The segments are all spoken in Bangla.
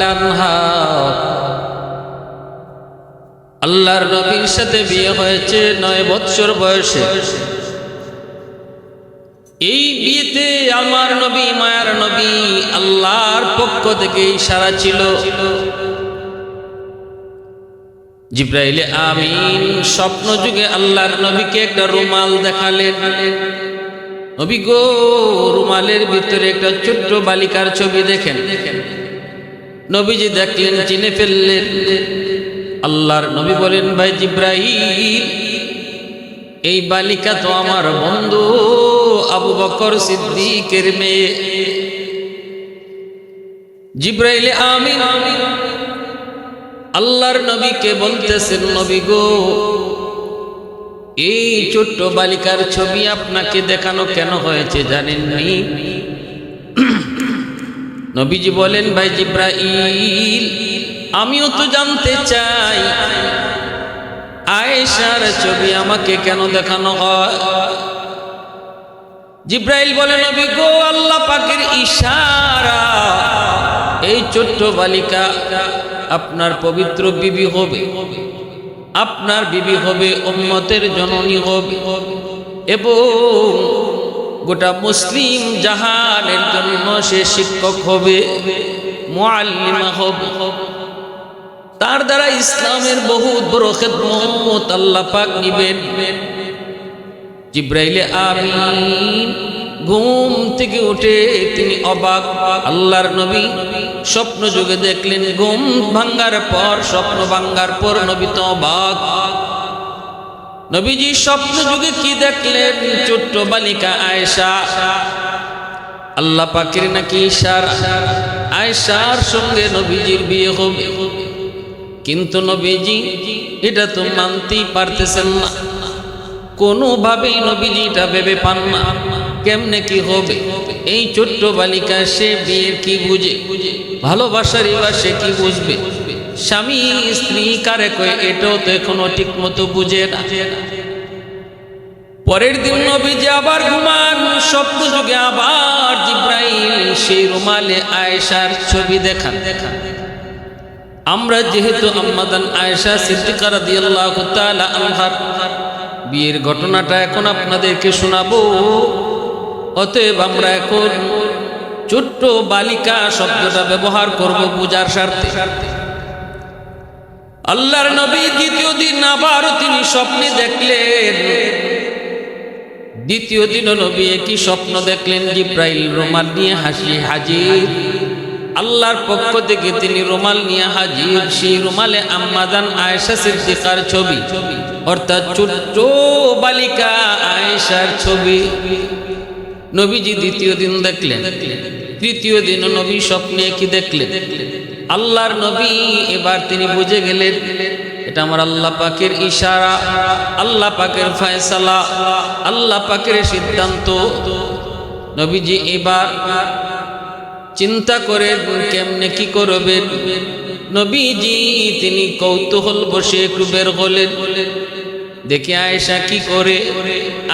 আনহা। আল্লাহর নবীর সাথে বিয়ে হয়েছে নয় বৎসর বয়সে। এই বিয়েতে আমার নবী, মায়ার নবী আল্লাহর পক্ষ থেকে ইশারা ছিল। জিব্রাইলে আমিন স্বপ্ন যুগে আল্লাহর নবীকে একটা রুমাল দেখালেন। নবী গো, রুমালের ভিতরে একটা ছোট্ট বালিকার ছবি দেখেন। নবীজি দেখলেন, চিনে ফেললেন। আল্লাহর নবী বলেন, ভাই জিব্রাহিম এই বালিকা তো আমার বন্ধু আবু বকর সিদ্দিকের মেয়ে। জিব্রাইলে আমিন। আল্লাহর নবীকে বলতেছেন, নবী গো এই ছোট্ট বালিকার ছবি আপনাকে দেখানো কেন হয়েছে জানেন জানেননি নবীজি বলেন, ভাই জিব্রাইল, আমিও তো জানতে চাই, আয়েশার ছবি আমাকে কেন দেখানো হয়? জিব্রাইল বলে, নবী গো, আল্লাহ পাকের ইশারা, এই ছোট্ট বালিকা আপনার পবিত্র বিবি হবে। আপনার বিবি হবে, উম্মতের জননী হবে। এবং গোটা মুসলিম জাহানের জন্য সে শিক্ষক হবে, মুআল্লিমা হবে। তার দ্বারা ইসলামের বহুত বড় খেদমত আল্লাহ পাক নিবেন। জিব্রাইলে আমিন। ঘুম থেকে উঠে তিনি অবাক। আল্লাহর নবী স্বপ্ন যুগে দেখলেন, ঘুম ভাঙ্গার পর, স্বপ্ন ভাঙ্গার পর নবী তো অবাক। নবীজি স্বপ্ন যুগে কি দেখলেন? ছোট্ট বালিকা আয়েশা। আল্লাহ পাকের নাকি ইশারা। আয়েশার সঙ্গে নবীজির বিয়ে হবে। কিন্তু নবীজি এটা তো মানতেই পারতেছেন না। কোনোভাবেই নবীজি এটা ভেবে পান না। কেমনে কি হবে? এই ছোট্ট বালিকা, সে বিয়ের কি বুঝে? ভালোবাসারই বা সে কি বুঝবে? স্বামী, স্ত্রী, কারে কয়ে, এটাও তো এখনও ঠিক মতো বুঝে না। পরের দিন নবীজি আবার ঘুমান স্বপ্ন যুগে আবার জিব্রাইল সেই রুমালে আয়েশার ছবি দেখান দেখান। আমরা যেহেতু আম্মাদান আয়েশা সিদ্দিকা রাদিয়াল্লাহু তাআলা আনহার, বিয়ের ঘটনাটা এখন আপনাদেরকে শোনাবো। অতএব আমরা এখন ছোট্ট বালিকা শব্দটা ব্যবহার করব পূজার স্বার্থে। আল্লাহর নবী দ্বিতীয় দিন আবারও তিনি স্বপ্নে দেখলেন। দ্বিতীয় দিন নবী একই স্বপ্ন দেখলেন, জিব্রাইল রোমাল নিয়ে হাসি হাজির। আল্লাহর পক্ষ থেকে তিনি রুমাল নিয়ে হাজির। সেই রুমালে আম্মাদান আয়েশা সিদ্দিকার ছবি, অর্থাৎ ছোট্ট বালিকা আয়েশার ছবি। নবীজি দ্বিতীয় দিন দেখলেন। তৃতীয় দিন নবী স্বপ্নে কি দেখলেন? আল্লাহর নবী এবার তিনি বুঝে গেলেন, এটা আমার আল্লাহ পাকের ইশারা, আল্লাহ পাকের ফয়সালা, আল্লাহ পাকের সিদ্ধান্ত। নবীজি এবার চিন্তা করে কেমনে কি করবেন? নবীজি তিনি কৌতূহল বসে একটু বের হলেন। দেখে আয়েশা কি করে?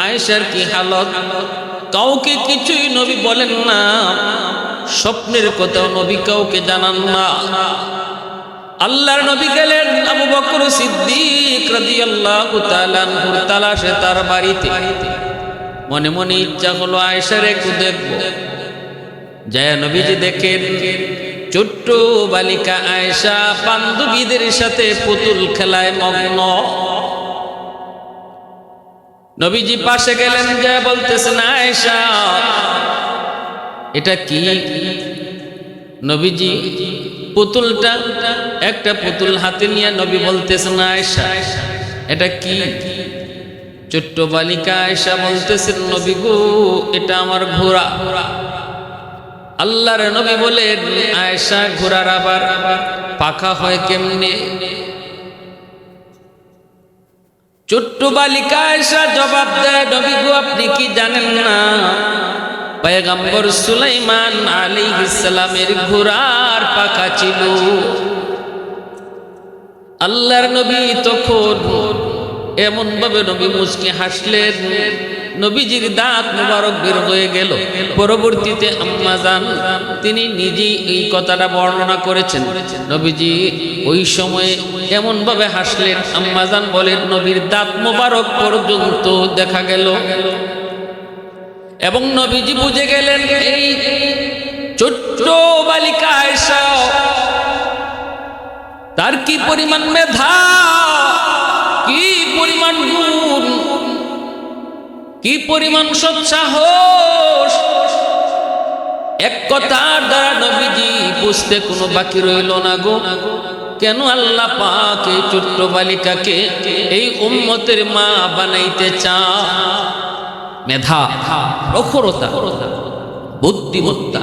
আয়েশার কি হালত? কাউকে কিছুই নবী বলেন না। স্বপ্নের কথাও নবী কাউকে জানান না। আল্লাহর নবী গেলেন আবু বকর সিদ্দিক রাদিয়াল্লাহু তাআলা তালাশে তার বাড়িতে। মনে মনে ইচ্ছা হলো আয়েশার একটু দেখব। জয়া নবীজি দেখেন, ছোট্ট বালিকা আয়েশা বান্ধবীদের সাথে পুতুল খেলায় মগ্ন। নবীজি পাশে গেলেন জয়া বলতেছেন আয়েশা। এটা কি? নবীজি পুতুলটা, একটা পুতুল হাতে নিয়ে নবী বলতেছেন আয়েশা। এটা কি? ছোট্ট বালিকা আয়েশা বলতেছেন, নবী গো, এটা আমার ঘোড়া। আল্লাহর নবী বলেন, আয়েশা, ঘোড়ার আবার পাখা হয় কেমনে? ছোট্ট বালিকা এসা জবাব দেয়, নবী আপনি কি জানেন না? পয়গম্বর সুলাইমান আলী ইসলামের ঘোড়ার পাখা ছিল। আল্লাহর নবী তখন এমন ভাবে নবী মুসকে হাসলেন নবীজির দাঁত মুবারক বের হয়ে গেল। পরবর্তীতে আম্মা যান তিনি নিজেই এই কথাটা বর্ণনা করেছেন। নবীজি ওই সময়ে এমন ভাবে হাসলেন। আম্মা যান বলেন, নবীর দাঁত মুবারক পর্যন্ত দেখা গেল। এবং নবীজি বুঝে গেলেন, এই ছোট্ট বালিকা আয়েশা, তার কি পরিমাণ মেধা? কি পরিমাণ গুণ? কি পরিমাণ সৎসাহস এক কথার দ্বারা নবীজি বুঝতে কোনো বাকি রইল না গো। কেন আল্লাহ পাক ছোট্ট বালিকাকে এই উম্মতের মা বানাইতে চা মেধা, প্রখরতা, বুদ্ধিমত্তা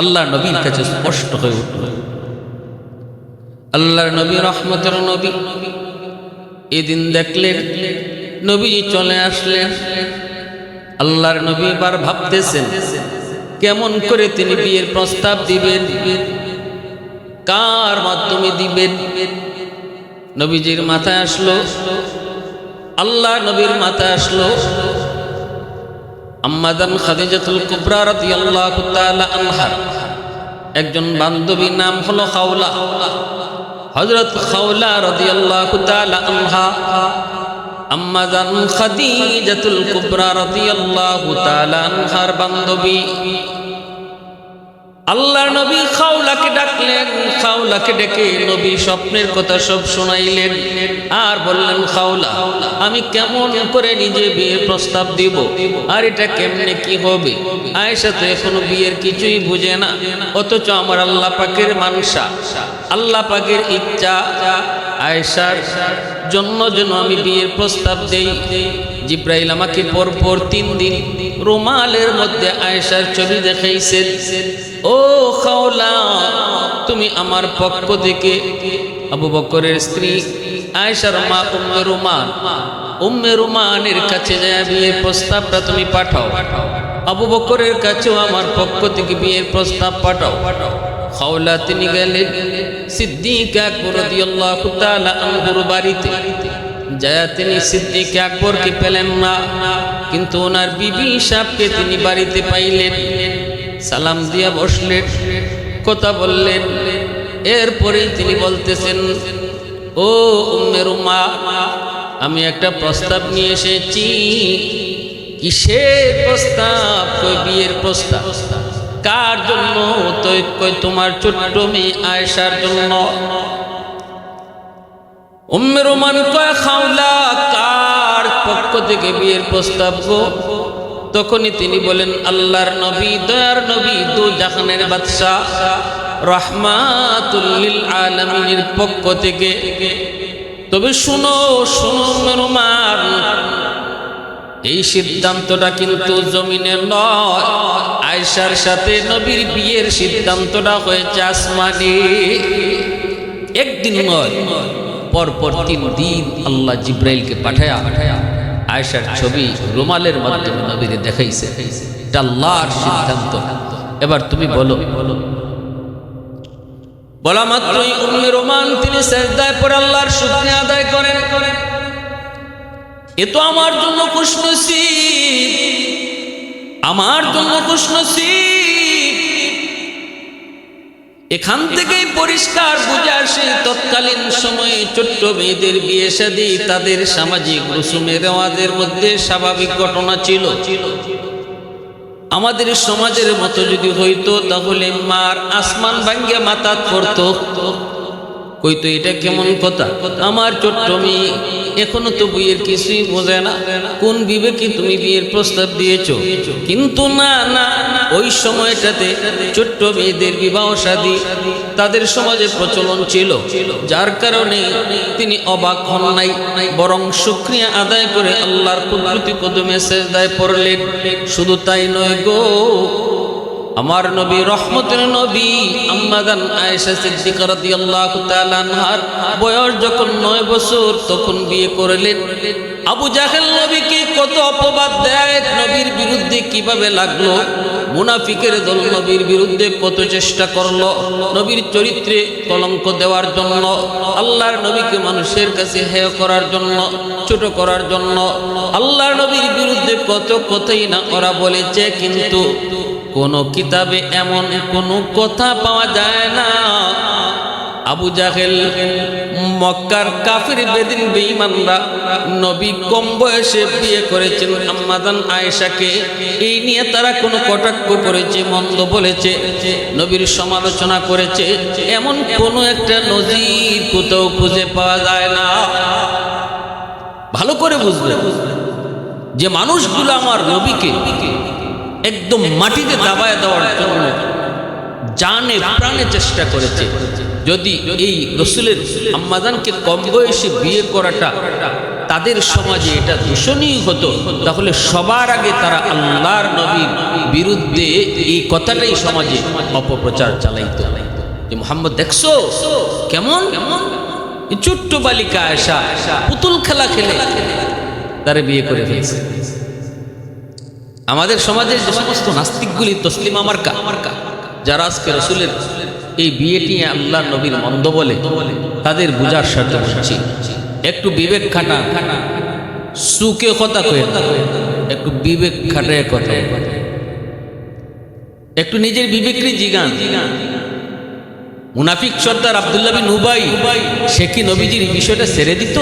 আল্লাহ নবীর কাছে স্পষ্ট হয়ে উঠল। আল্লাহর নবী, রহমতের নবী, এদিন দেখলেন নবীজি চলে আসলেন। আল্লাহর নবী এবার ভাবতেছেন, কেমন করে তিনি বিয়ের প্রস্তাব দিবেন? কার মাধ্যমে দিবেন? নবীজির মাথায় আসলো আল্লাহ নবীর মাথায় আসলো, আম্মাদান খাদিজাতুল কুবরা রাদিয়াল্লাহু তাআলা আনহা। একজন বান্ধবী নাম হলো খাওলা, হযরত খাওলা রাদিয়াল্লাহু তাআলা আনহা। আনহার বান্ধবী। আল্লাহ নবী খাওলাকে ডাকলেন, খাওলাকে ডেকে স্বপ্নের কথা সব শোনাইলেন আর বললেন, খাওলা, আমি কেমন করে নিজে বিয়ের প্রস্তাব দিব আর এটা কেমনে কি হবে? আয়েশা তো এখনও বিয়ের কিছুই বুঝে না, অথচ আমার আল্লাহ পাকের মানসা, আল্লাহ পাকের ইচ্ছা। আয়েশার জন্য যেন আমি বিয়ের প্রস্তাব দেই। জিব্রাইল আমাকে পরপর তিন দিন রুমালের মধ্যে আয়েশার ছবি দেখাইছেন। ও খাওলা, তুমি আমার পক্ষ থেকে আবু বকরের স্ত্রী আয়েশার মা উম্মে রুমান, উম্মে রুমানের কাছে যায় বিয়ের প্রস্তাবটা তুমি পাঠাও। পাঠাও আবু বকরের কাছেও আমার পক্ষ থেকে বিয়ের প্রস্তাব পাঠাও পাঠাও। খাওলা তিনি গেলেন সিদ্দিক আকবর রাদিয়াল্লাহু তাআলা আনহুর বাড়িতে। যায় তিনি সিদ্দিক আকবরকে পেলেন না, কিন্তু ওনার বিবি সাহেবকে তিনি বাড়িতে পাইলেন। সালাম দিয়া বসলেন, কথা বললেন। এরপরেই তিনি বলতেছেন, ও উম্মের মা আমি একটা প্রস্তাব নিয়ে এসেছি। কিসের প্রস্তাব? বিয়ের প্রস্তাব? কার জন্য? তো কই তোমার ছোট্ট মেয়ে আয়েশার জন্য। উম্মের রোমান কয়, খাওলা, কার পক্ষ থেকে বিয়ের প্রস্তাব গো? তখনই তিনি বলেন, আল্লাহর নবী, দয়ার নবী, দু জাহানের বাদশাহ রহমাতুল্লিল আলমিনের পক্ষ থেকে। তবে শুনো শুনো মেরুমান এই সিদ্ধান্তটা কিন্তু জমিনের নয়। আয়সার সাথে নবীর বিয়ের সিদ্ধান্তটা হয়েছে আসমানে। একদিন পরপর তিন দিন আল্লাহ জিব্রাইলকে পাঠায়া আয়সার ছবি রুমালের মাধ্যমে নবীরে দেখাইছে। এটা আল্লাহর সিদ্ধান্ত। এবার তুমি বলো। বলা মাত্রই উম্মে রোমান, তিনি সেজদায় আল্লাহর শুকরিয়া আদায় করেন। এ তো আমার জন্য খুশনসিব আমার জন্য খুশনসিব এখান থেকেই পরিষ্কার বুঝে আসে, তৎকালীন সময়ে ছোট্ট মেয়েদের বিয়ে সাদি তাদের সামাজিক রসুমের রেওয়াজের মধ্যে স্বাভাবিক ঘটনা ছিল। আমাদের সমাজের মতো যদি হইতো, তাহলে মার আসমান ভাঙ্গে মাথা করতো কইতো, এটা কেমন কথা? আমার ছোট্ট মেয়ে এখনও তো বিয়ের কিছুই বোঝে না। কোন বিবেকে তুমি বিয়ের প্রস্তাব দিয়েছ? কিন্তু না না, ওই সময়টাতে ছোট্ট মেয়েদের বিবাহ শাদী তাদের সমাজে প্রচলন ছিল। যার কারণে তিনি অবাক হন নাই, বরং সুক্রিয়া আদায় করে আল্লাহর কুদরতি কদমে সেজদায় পড়লেন। শুধু তাই নয় গো আমার নবী রহমতের নবী আম্মাদান আয়েশা সিদ্দিকা রাদিয়াল্লাহু তাআলা আনহার বয়স যখন নয় বছর, তখন বিয়ে করলেন। আবু জাহেল নবীকে কত অপবাদ দেয়, নবীর বিরুদ্ধে কীভাবে লাগল? মুনাফিকের দল নবীর বিরুদ্ধে কত চেষ্টা করল? নবীর চরিত্রে কলঙ্ক দেওয়ার জন্য, আল্লাহর নবীকে মানুষের কাছে হেয় করার জন্য, ছোট করার জন্য, আল্লাহর নবীর বিরুদ্ধে কত কথাই না ওরা বলেছে, কিন্তু কোন কিতাবে এমন কোনো কথা পাওয়া যায় না। আবু জাহেল, মক্কার কাফির বেদিন বেঈমানরা নবী কম বয়সে বিয়ে করেছেন আম্মাদান আয়েশাকে এই নিয়ে তারা কোনো কটাক্ষ করেছে, মন্দ বলেছে, নবীর সমালোচনা করেছে। এমন কোনো একটা নজির কোথাও খুঁজে পাওয়া যায় না। ভালো করে বুঝবে যে মানুষগুলো আমার নবীকে একদম মাটিতে দাবায় দেওয়ার জন্য জানে, প্রাণে চেষ্টা করেছে। যদি এই রসুলের আম্মাদানকে কম বয়সে বিয়ে করাটা তাদের সমাজে এটা দূষণীয় হতো, তাহলে সবার আগে তারা আল্লাহর নবীর বিরুদ্ধে এই কথাটাই সমাজে অপপ্রচার চালাইতো। যে মোহাম্মদ, দেখছ? কেমন? ছোট্ট বালিকা আয়সা পুতুল খেলা খেলে তারা বিয়ে করে ফেলছে। আমাদের সমাজের যে সমস্ত নাস্তিকগুলি তসলিম আমার কা যারা আজকে রসুলের এই বিয়েটি আল্লাহ নবীর মন্দ বলে, তাদের বুঝার সাথে বলছি একটু বিবেক খাটা, সুকে কথা কয়ে। একটু বিবেক খাটায় কথা একটু নিজের বিবেকের জিগান। মুনাফিক সর্দার আবদুল্লাহ বিন উবাই, সে কি নবীজির বিষয়টা ছেড়ে দিত?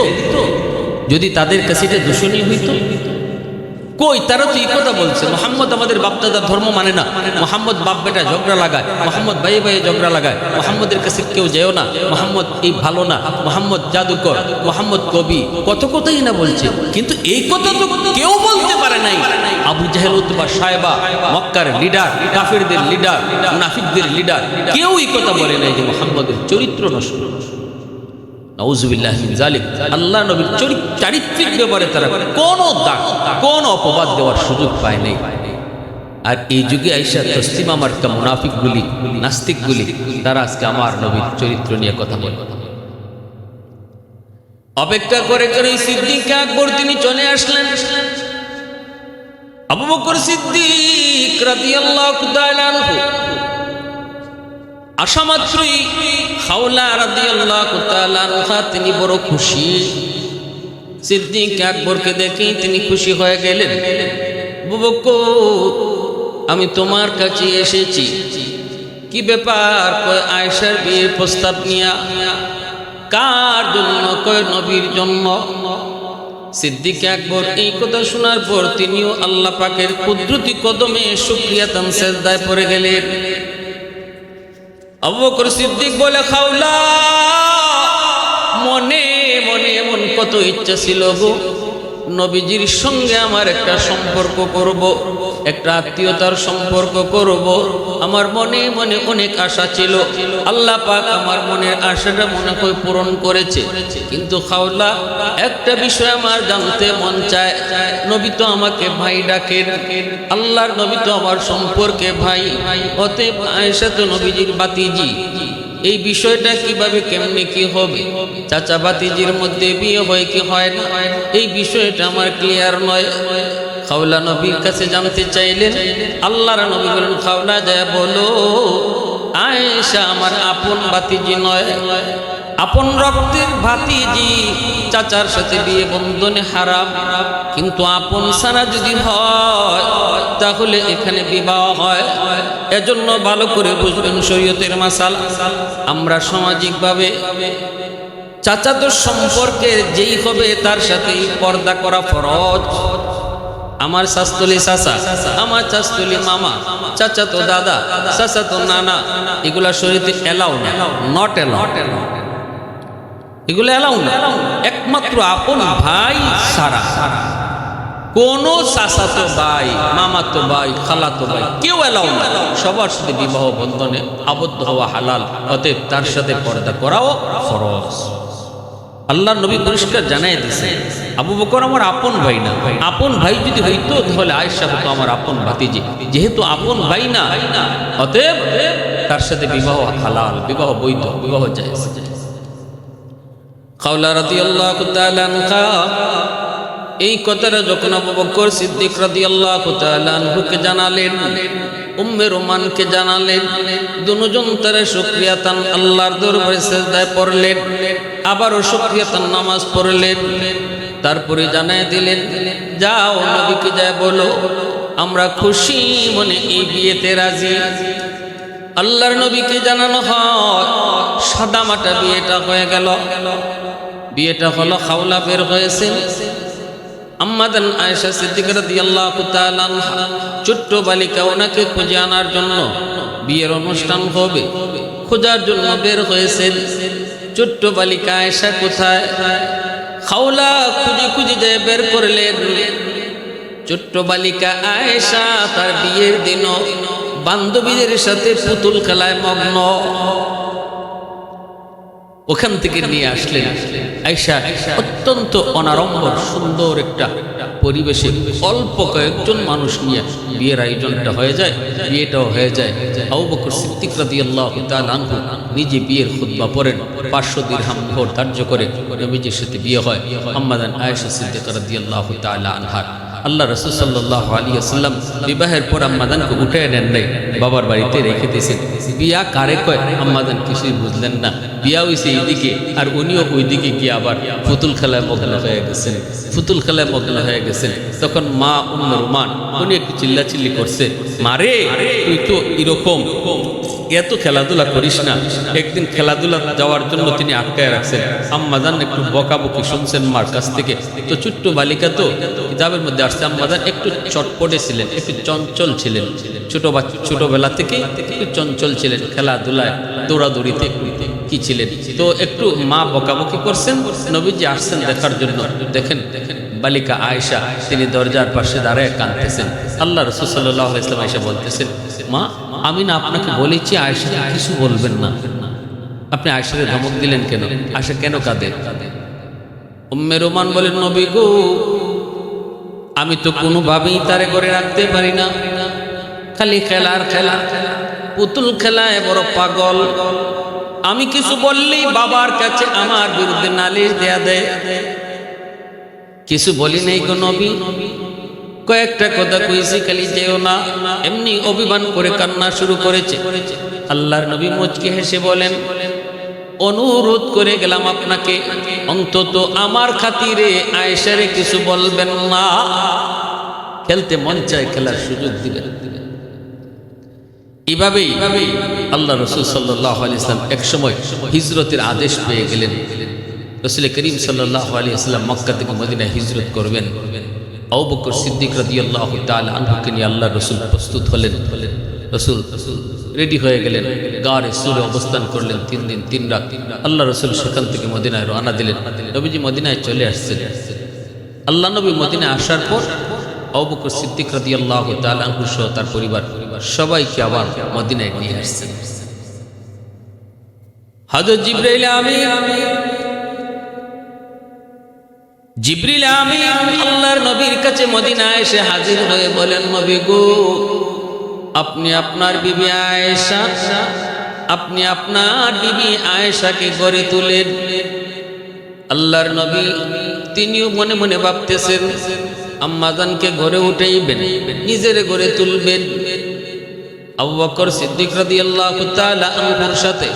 যদি তাদের কাছে দূষণীয় হইতো? কই? তারা তো এই কথা বলছে। মোহাম্মদ আমাদের বাপদাদার ধর্ম মানে না। মোহাম্মদ বাপ বেটা ঝগড়া লাগায়। মোহাম্মদ ভাই ভাই ঝগড়া লাগায়। মোহাম্মদের কাছে কেউ যেও না। মোহাম্মদ এই ভালো না। মোহাম্মদ জাদুকর। মোহাম্মদ কবি। কত কথাই না বলছে। কিন্তু এই কথা তো কেউ বলতে পারে নাই। আবু জাহেল, উতবা সাহেবা মক্কার লিডার, কাফিরদের লিডার, মুনাফিকদের লিডার। কেউ এই কথা বলে নাই যে মোহাম্মদের চরিত্র নষ্ট। জালিক আল্লাহ নবীর চরিত চারিত্রিক ব্যাপারে তারা কোনো দাগ, কোন অপবাদ দেওয়ার সুযোগ পায় নাই। আর এই যুগে আইসা তসলিমা মার্কা মুনাফিকগুলি, নাস্তিকগুলি, তারা আজকে আমার নবীর চরিত্র নিয়ে কথা বলে। অপেক্ষা করে করে সিদ্দিক আকবর তিনি চলে আসলেন। আবু বকর সিদ্দিক রাদিয়াল্লাহু তাআলা আনহু আসা মাত্রই হাওলা তিনি বড় খুশি। সিদ্দিক আকবরকে দেখে তিনি খুশি হয়ে গেলেন। আমি তোমার কাছে এসেছি। কি ব্যাপার? কয় আয়েশার বিয়ের প্রস্তাব নিয়া। কার জন্য? কয় নবীর জন্য? সিদ্দিক আকবর এই কথা শোনার পর তিনিও আল্লাহ পাকের কুদরতি কদমে শুক্রিয়া তান সেজদায় পড়ে গেলেন। আবু সিদ্দিক বলে খাওলা। মনে মনে এমন কত ইচ্ছা ছিল গো। নবীজির সঙ্গে আমার একটা সম্পর্ক করব, একটা আত্মীয়তার সম্পর্ক করব। আমার মনে মনে অনেক আশা ছিল। আল্লাহ পাক আমার মনের আশাটা মনে হয় পূরণ করেছে। কিন্তু খাওলা, একটা বিষয় আমার জানতে মন চায়। নবী তো আমাকে ভাই ডাকেন। আল্লাহর নবী তো আমার সম্পর্কে ভাই। অতএব আয়েশা তো নবীজির বাতিজি। এই বিষয়টা কীভাবে, কেমনে কি হবে? চাচা বাতিজির মধ্যে বিয়ে হয় কি হয় না? এই বিষয়টা আমার ক্লিয়ার নয়। খাওলা নবীর কাছে জানতে চাইলেন আল্লাহর নবী বলেন, খাওলা যায় বলো, আয়েশা আমার আপন বাতিজি নয়। আপন রক্তের ভাতিজি চাচার সাথে বিয়ে বন্ধনে হারাম। কিন্তু আপন সারা যদি হয়, তাহলে এখানে বিবাহ হয়। এজন্য ভালো করে বুঝবেন শরীয়তের মাসাল। আমরা সামাজিকভাবে চাচাতো সম্পর্কে যেই হবে তার সাথেই পর্দা করা ফরজ। আমার শাস্তলি চাচা, আমার শাস্তলি মামা, চাচা তো দাদা, চাচা তো নানা, এগুলা শরীরে এলাও না নট এলাও এগুলো এলাও না। একমাত্র আপন ভাই সারা। কোন চাচাতো ভাই, মামাতো ভাই, খালাতো ভাই, কেউ এলাও না। সবার সাথে বিবাহ বন্ধনে আবদ্ধ হওয়া হালাল, অতএব তার সাথে পর্দা করাও ফরজ। আল্লাহ নবী পরিষ্কার জানাই দিছে আবু বকর আমার আপন ভাই না। আপন ভাই যদি হইতো, তাহলে আয়েশা হতো আমার আপন ভাতিজি। যেহেতু আপন ভাই না, অতএব তার সাথে বিবাহ হালাল, বিবাহ বৈধ, বিবাহ যায় খাওলা তাআলা আনহা, এই কথাটা যখন আবু বকর সিদ্দিক রাদিয়াল্লাহু তাআলা আনহুকে জানালেন, উম্মে রোমানকে জানালেন, দুজন তারা শুক্রিয়াতান আল্লাহর দরবারে সেজদায় পড়লেন, আবারও শুক্রিয়াতান নামাজ পড়লেন। তারপরে জানায় দিলেন, যাও নবীকে যায় বলো, আমরা খুশি মনে এই বিয়েতে রাজি। আল্লাহর নবীকে জানানো হয় সাদা মাটা বিয়েটা হয়ে গেল। বিয়েটা হলো খাওলা বের হয়েছে। আম্মাদান আয়েশা সিদ্দিকা রাদিয়াল্লাহু তাআলা আনহা ছোট্ট বালিকা ওনাকে খুঁজে আনার জন্য বিয়ের অনুষ্ঠান হবে। খোঁজার জন্য বের হয়েছেন ছোট্ট বালিকা আয়েশা কোথায়? খাওলা খুঁজে খুঁজে যায় বের করলেন। ছোট্ট বালিকা আয়েশা তার বিয়ের দিন বান্ধবীদের সাথে পুতুল খেলায় মগ্ন। ওখান থেকে নিয়ে আসলেন আয়সা অত্যন্ত অনারম্বর সুন্দর একটা পরিবেশে অল্প কয়েকজন মানুষ নিয়ে বিয়ের আয়োজনটা হয়ে যায়, বিয়েটাও হয়ে যায়। আবু বকর সিদ্দিক রাদিয়াল্লাহু তাআলা আনহু নিজে বিয়ের খুতবা পড়েন, পাঁচশো দিরহাম ভোর ধার্য করে নবীজির সাথে বিয়ে হয় আম্মাদান আয়েশা সিদ্দিক রাদিয়াল্লাহু তাআলা আনহার। আল্লাহ রসুল সাল্লাহ বিবাহের পর আম্মাদানকে উঠে নেন নাই, বাবার বাড়িতে রেখে দিয়েছেন। বিয়া কারে কয়, আম্মাদান কিছুই বুঝলেন না। বিয়া হয়েছে এইদিকে, আর উনিও ওইদিকে গিয়ে আবার পুতুল খেলায় মগ্ন হয়ে গেছেন। পুতুল খেলায় মগ্ন হয়ে গেছেন। তখন মা উম্ম রুমান, উনি একটু চিল্লাচিল্লি করছে। মারে তুই তো এরকম। এত খেলাধুলা করিস না। একদিন খেলাধুলা যাওয়ার জন্য তিনি আটকায় রাখছেন। আম্মাদান একটু বকাবকি শুনছেন মার কাছ থেকে। তো ছোট্ট বালিকা তো কিতাবের মধ্যে আসছে। আম্মাদান একটু চটপটে ছিলেন, একটু চঞ্চল ছিলেন। ছোট বাচ্চা, ছোটবেলা থেকে একটু চঞ্চল ছিলেন খেলাধুলায়, দৌড়াদৌড়িতে। কি ছিলেন? তো একটু মা বকাবকি করছেন, নবীজি আসছেন দেখার জন্য। দেখেন, বালিকা আয়েশা, তিনি দরজার পাশে দাঁড়ায় কাঁদতেছেন। আল্লাহ রসুল সাল্লাহ ইসলাম আয়েশা বলতেছেন, মা, আমি না আপনাকে বলেছি আয়েশা কিছু বলবেন না। আপনি আয়েশাকে ধমক দিলেন কেন? আয়সা কেন কাঁদে? উম্মে রোমান বলেন, নবী গো, আমি তো কোনোভাবেই তারে করে রাখতে পারি না। খালি খেলার খেলা। পুতুল খেলায় বড় পাগল। আমি কিছু বললেই বাবার কাছে আমার বিরুদ্ধে নালিশ দেয়া দেয়। কিছু বলি নেই গো নবী। কয়েকটা কথা কইছি খালি যেও না। এমনি অভিমান করে কান্না শুরু করেছে। আল্লাহর নবী মুচকে হেসে বলেন, অনুরোধ করে গেলাম আপনাকে। অন্তত আমার খাতিরে আয়েশারে কিছু বলবেন না। খেলতে মন চায় খেলার সুযোগ দিবেন। এভাবেই আল্লাহ রসুল সাল্লাহ আলি ইসলাম একসময় হিজরতের আদেশ পেয়ে গেলেন। রসুল করিম সাল্লাহ আলী ইসলাম মক্কা থেকে মদিনায় হিজরত করবেন। অবকর সিদ্দিক রাদি আল্লাহ আনহুকে নিয়ে আল্লাহ রসুল প্রস্তুত হলেন। রসুল রেডি হয়ে গেলেন গাড়ে সুরে অবস্থান করলেন তিন দিন, তিন রাত। আল্লাহ রসুল সেখান থেকে মদিনায় রওনা দিলেন। নবীজি মদিনায় চলে আসছেন। আল্লাহ নবী মদিনায় আসার পর অবকর সিদ্দিক রাদি আল্লাহ তালা আনহু সহ তার পরিবার সবাইকে আবার মদিনায় নিয়ে আসছেন হাজর জিব্রাইল আমি জিব্রিল আমি আল্লাহর নবীর কাছে মদিনায় এসে হাজির হয়ে বলেন, নবী গো, আপনি আপনার বিবি আয়েশা, আপনি আপনার বিবি আয়েশাকে গড়ে তুলেন। আল্লাহর নবী তিনিও মনে মনে ভাবতেছেন আম্মাদানকে ঘরে উঠাইবেন, নিজের গড়ে তুলবেন। আবু বকর সিদ্দিক রাদিয়াল্লাহু তাআলা আনহুর সাথে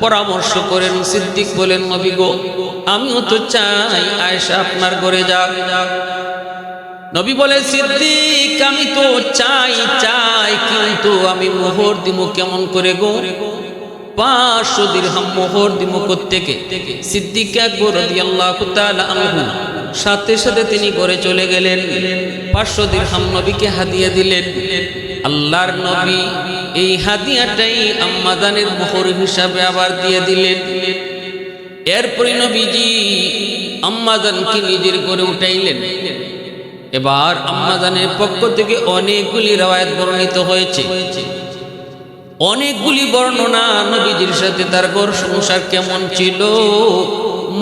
পরামর্শ করেন, সিদ্দিক বলেন, নবী গো, আমিও তো চাই আয়েশা আপনার ঘরে যাক। নবী সিদ্দিক, আমি তো চাই চাই আমি মোহর দিমু কেমন করে গো? পাঁচশো দিরহাম মোহর দিমু থেকে সিদ্দিক আনহু সাথে সাথে তিনি ঘরে চলে গেলেন। পাঁচশো দিরহাম নবীকে হাদিয়া দিলেন। আল্লাহর নবী এই হাদিয়াটাই আম্মাদানের মোহর হিসাবে আবার দিয়ে দিলেন। এরপরে নবীজি আম্মাদানকে নিজের করে উঠাইলেন। এবার আম্মাদানের পক্ষ থেকে অনেকগুলি রায়াত বর্ণিত হয়েছে। অনেকগুলি বর্ণনা নবীজির সাথে তার ঘর সংসার কেমন ছিল,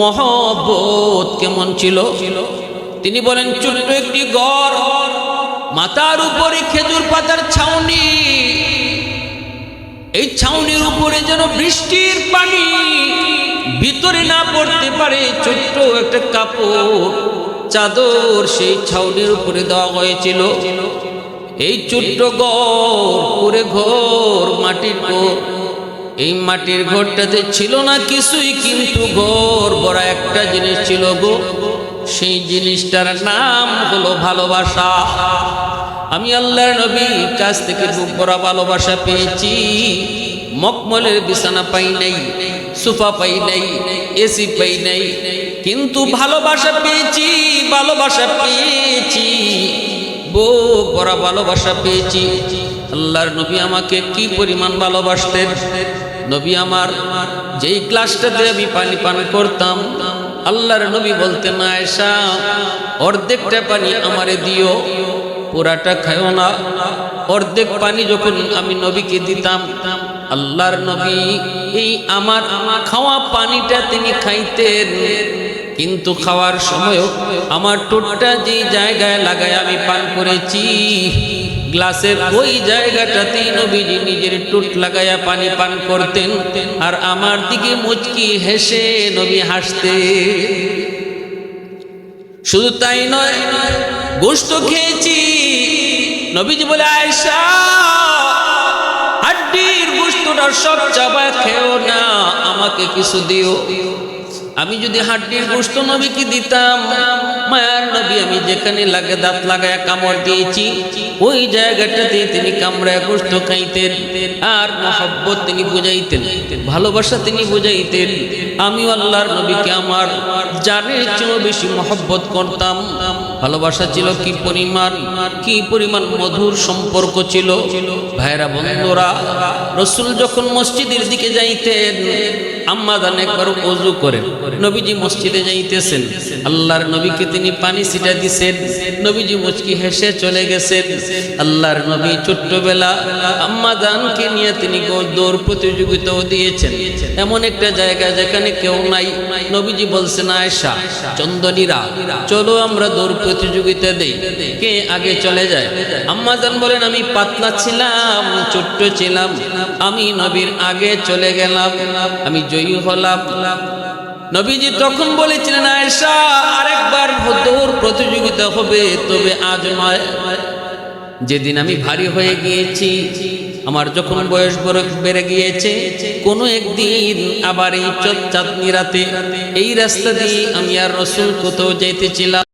মহব্বত কেমন ছিল? তিনি বলেন, ছোট্ট একটি গড় মাথার উপরে খেজুর পাতার ছাউনি। এই ছাউনির উপরে যেন বৃষ্টির পানি ভিতরে না পড়তে পারে, ছোট্ট একটা কাপড়। চাদর সেই ছাউনির উপরে দেওয়া হয়েছিল। এই ছোট্ট ঘর পুরে ঘর, মাটির ঘর। এই মাটির ঘরটাতে ছিল না কিছুই, কিন্তু ঘর বড় একটা জিনিস ছিল গো। সেই জিনিসটার নাম হলো ভালোবাসা। আমি আল্লাহর নবীর কাছ থেকে বুক ভরা ভালোবাসা পেয়েছি। মকমলের বিছানা পাই নাই, সোফা পাই নাই এসি পাই নাই। কিন্তু ভালোবাসা পেয়েছি ভালোবাসা পেয়েছি, বুক ভরা ভালোবাসা পেয়েছি। আল্লাহর নবী আমাকে কি পরিমাণ ভালোবাসতেন? নবী আমার, যেই ক্লাসটাতে আমি পানি পান করতাম আল্লাহর নবী বলতেন আয়সা অর্ধেকটা পানি আমারে দিও, পুরাটা খায়ও না। অর্ধেক পানি যখন আমি নবীকে দিতাম, আল্লাহর নবী এই আমার আমার খাওয়া পানিটা তিনি খাইতেন। কিন্তু খাওয়ার সময়ও আমার টোটটা যে জায়গায় লাগায় আমি পান করেছি গ্লাসের ওই জায়গাটাতেই নবীজি নিজের টুট লাগাইয়া পানি পান করতেন। আর আমার দিকে মুচকি হেসে নবী হাসতে। শুধু তাই নয় গোস্ত খেয়েছি। নবীজি বলে আয়সা হাড্ডির গোস্তটা সব চাপা খেও না, আমাকে কিছু দিও। আমি যদি হাড্ডির গোস্ত নবীকে দিতাম, মায়ার নবী আমি যেখানে লাগে দাঁত লাগায় কামড় দিয়েছি, ওই জায়গাটাতে তিনি কামড়ায় গোস্ত খাইতেন। আর মহব্বত তিনি বুঝাইতেন, ভালোবাসা তিনি বুঝাইতেন। আমি আল্লাহর নবীকে আমার জানের চেয়েও বেশি মহব্বত করতাম। ভালোবাসা ছিল কি পরিমাণ কি পরিমাণ মধুর সম্পর্ক ছিল? ভাইরা বন্ধুরা, রসুল যখন মসজিদের দিকে যাইতেন আম্মাদান একবার অজু করেন। নবীজি মসজিদে যাইতেছেন। আল্লাহর নবীকে তিনি পানি ছিটা দিছেন। নবীজি মুচকি হেসে চলে গেছেন। আল্লাহর নবী ছোট্টবেলা আম্মাদানকে নিয়ে তিনি দৌড় প্রতিযোগিতাও দিয়েছেন। এমন একটা জায়গা যেখানে কেউ নাই। নবীজি বলছেন, আয়েশা, চন্দনীরা, চলো আমরা দৌড় প্রতিযোগিতা দেই। কে আগে চলে যায়? আম্মাজান বলেন, আমি পাতলা ছিলাম, ছোট্ট ছিলাম, আমি নবীর আগে চলে গেলাম, আমি জয়ী হলাম। নবীজি তখন বলেছিলেন, আয়েশা, আরেকবার দৌড় প্রতিযোগিতা হবে, তবে আজ যেদিন আমি ভারী হয়ে গিয়েছি, আমার যখন বয়স বড় বেড়ে গিয়েছে, কোনো একদিন আবার এই চাঁদনি রাতে, এই রাস্তা দিয়ে আমি আর রসুল কোথাও যাইতেছিলাম